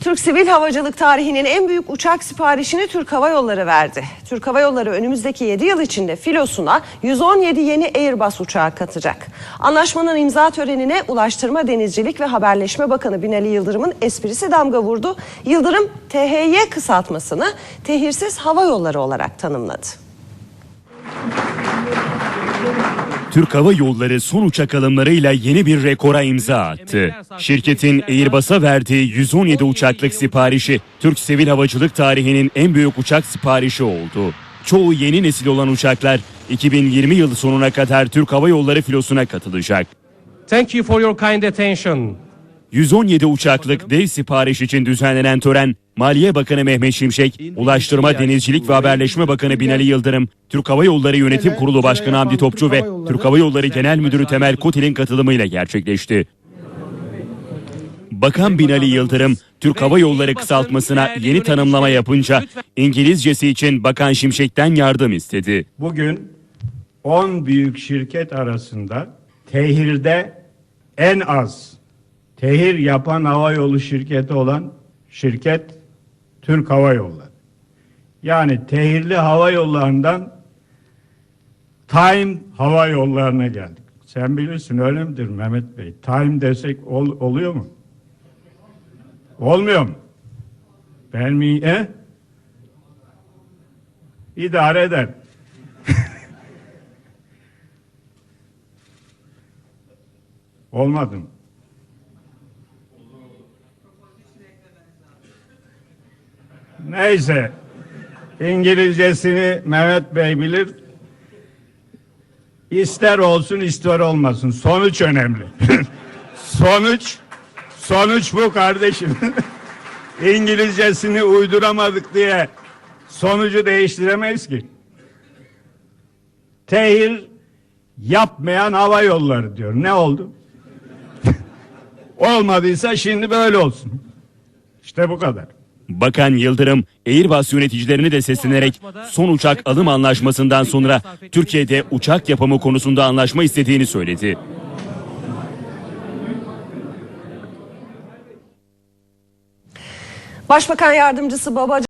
Türk Sivil Havacılık tarihinin en büyük uçak siparişini Türk Hava Yolları verdi. Türk Hava Yolları önümüzdeki 7 yıl içinde filosuna 117 yeni Airbus uçağı katacak. Anlaşmanın imza törenine Ulaştırma Denizcilik ve Haberleşme Bakanı Binali Yıldırım'ın esprisi damga vurdu. Yıldırım THY kısaltmasını tehirsiz hava yolları olarak tanımladı. Türk Hava Yolları son uçak alımlarıyla yeni bir rekora imza attı. Şirketin Airbus'a verdiği 117 uçaklık siparişi Türk Sivil Havacılık tarihinin en büyük uçak siparişi oldu. Çoğu yeni nesil olan uçaklar 2020 yılı sonuna kadar Türk Hava Yolları filosuna katılacak. Thank you for your kind attention. 117 uçaklık dev sipariş için düzenlenen tören, Maliye Bakanı Mehmet Şimşek, Ulaştırma, Denizcilik ve Haberleşme Bakanı Binali Yıldırım, Türk Hava Yolları Yönetim Kurulu Başkanı Hamdi Topçu ve Türk Hava Yolları Genel Müdürü Temel Kotil'in katılımıyla gerçekleşti. Bakan Binali Yıldırım, Türk Hava Yolları kısaltmasına yeni tanımlama yapınca İngilizcesi için Bakan Şimşek'ten yardım istedi. Bugün 10 büyük şirket arasında tehirde en az tehir yapan hava yolu şirketi olan şirket Türk Hava Yolları. Yani tehirli hava yollarından Time hava yollarına geldik. Sen bilirsin öyle midir Mehmet Bey? Time desek ol- oluyor mu? Olmuyor mu? Ben mi? E? İdare eder. Olmadı Neyse. İngilizcesini Mehmet Bey bilir. İster olsun ister olmasın. Sonuç önemli. sonuç sonuç bu kardeşim. İngilizcesini uyduramadık diye sonucu değiştiremeyiz ki. Tehir yapmayan hava yolları diyor. Ne oldu? Olmadıysa şimdi böyle olsun. İşte bu kadar. Bakan Yıldırım, Airbus yöneticilerini de seslenerek son uçak alım anlaşmasından sonra Türkiye'de uçak yapımı konusunda anlaşma istediğini söyledi. Başbakan Yardımcısı Babacan